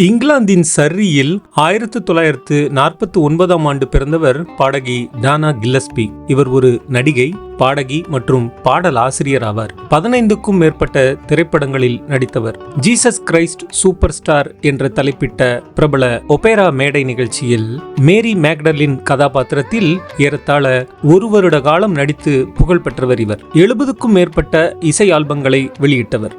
இங்கிலாந்தின் சர்ரியில் ஆயிரத்து தொள்ளாயிரத்து நாற்பத்தி ஒன்பதாம் ஆண்டு பிறந்தவர் பாடகி டானா கில்லஸ்பி. இவர் ஒரு நடிகை பாடகி மற்றும் பாடல் ஆசிரியர் ஆவார். பதினைந்துக்கும் மேற்பட்ட திரைப்படங்களில் நடித்தவர். ஜீசஸ் கிரைஸ்ட் சூப்பர் ஸ்டார் என்ற தலைப்பிட்ட பிரபல ஒபேரா மேடை நிகழ்ச்சியில் மேரி மேக்டலின் கதாபாத்திரத்தில் ஏறத்தாழ ஒரு வருட காலம் நடித்து புகழ் பெற்றவர் இவர். எழுபதுக்கும் மேற்பட்ட இசை ஆல்பங்களை வெளியிட்டவர்.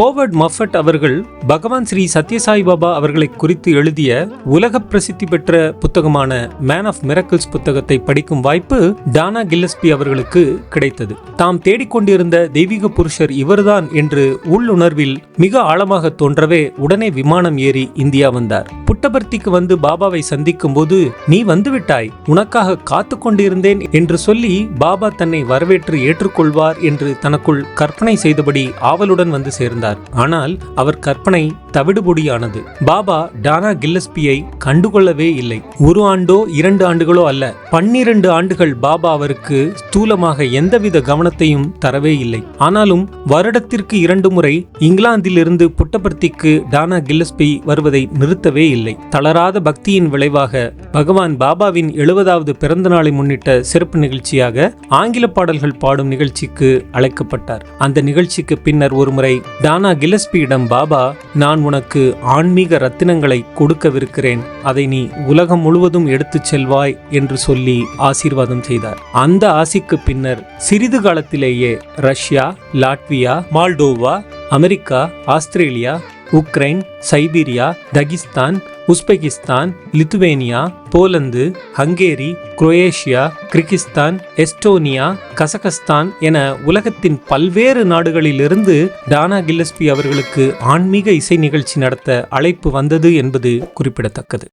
ஹோவர்ட் மஃபட் அவர்கள் பகவான் ஸ்ரீ சத்யசாய் பாபா அவர்களை குறித்து எழுதிய உலக பிரசித்தி பெற்ற புத்தகமான மேன் ஆஃப் மிரக்கிள்ஸ் புத்தகத்தை படிக்கும் வாய்ப்பு டானா கில்லஸ்பி அவர்களுக்கு கிடைத்தது. தாம் தேடிக்கொண்டிருந்த தெய்வீக புருஷர் இவர்தான் என்று உள்ளுணர்வில் மிக ஆழமாக தோன்றவே உடனே விமானம் ஏறி இந்தியா வந்தார். புட்டபர்த்திக்கு வந்து பாபாவை சந்திக்கும் போது நீ வந்துவிட்டாய் உனக்காக காத்து கொண்டிருந்தேன் என்று சொல்லி பாபா தன்னை வரவேற்று ஏற்றுக்கொள்வார் என்று தனக்குள் கற்பனை செய்தபடி ஆவலுடன் வந்து சேர்ந்தார். ஆனால் அவர் கற்பனை தவிடுபொடியானது. பாபா டானா கில்லஸ்பியை கண்டுகொள்ளவே இல்லை. ஒரு ஆண்டோ இரண்டு ஆண்டுகளோ அல்ல. பன்னிரண்டு ஆண்டுகள் பாபா அவருக்கு ஸ்தூலமாக எந்தவித கவனத்தையும் தரவே இல்லை. ஆனாலும் வருடத்திற்கு இரண்டு முறை இங்கிலாந்திலிருந்து புட்டபர்த்திக்கு டானா கில்லஸ்பி வருவதை நிறுத்தவே இல்லை. தளராத பக்தியின் விளைவாக பகவான் பாபாவின் எழுபதாவது பிறந்த நாளை முன்னிட்ட சிறப்பு நிகழ்ச்சியாக ஆங்கில பாடல்கள் பாடும் நிகழ்ச்சிக்கு அழைக்கப்பட்டார். அந்த நிகழ்ச்சிக்கு பின்னர் ஒருமுறை டானா கில்லஸ்பியிடம் பாபா நான் உனக்கு ஆன்மீக ரத்தினங்களை கொடுக்கவிருக்கிறேன். அதை நீ உலகம் முழுவதும் எடுத்துச் செல்வாய் என்று சொல்லி ஆசீர்வாதம் செய்தார். அந்த ஆசிக்கு பின்னர் சிறிது காலத்திலேயே Russia Latvia Moldova America Australia Ukraine Siberia Dagestan Uzbekistan Lithuania Poland Hungary Croatia Kyrgyzstan Estonia Kazakhstan என உலகத்தின் பல்வேறு நாடுகளிலிருந்து டானா கில்லஸ்பி அவர்களுக்கு ஆன்மீக இசை நிகழ்ச்சி நடத்த அழைப்பு வந்தது என்பது குறிப்பிடத்தக்கது.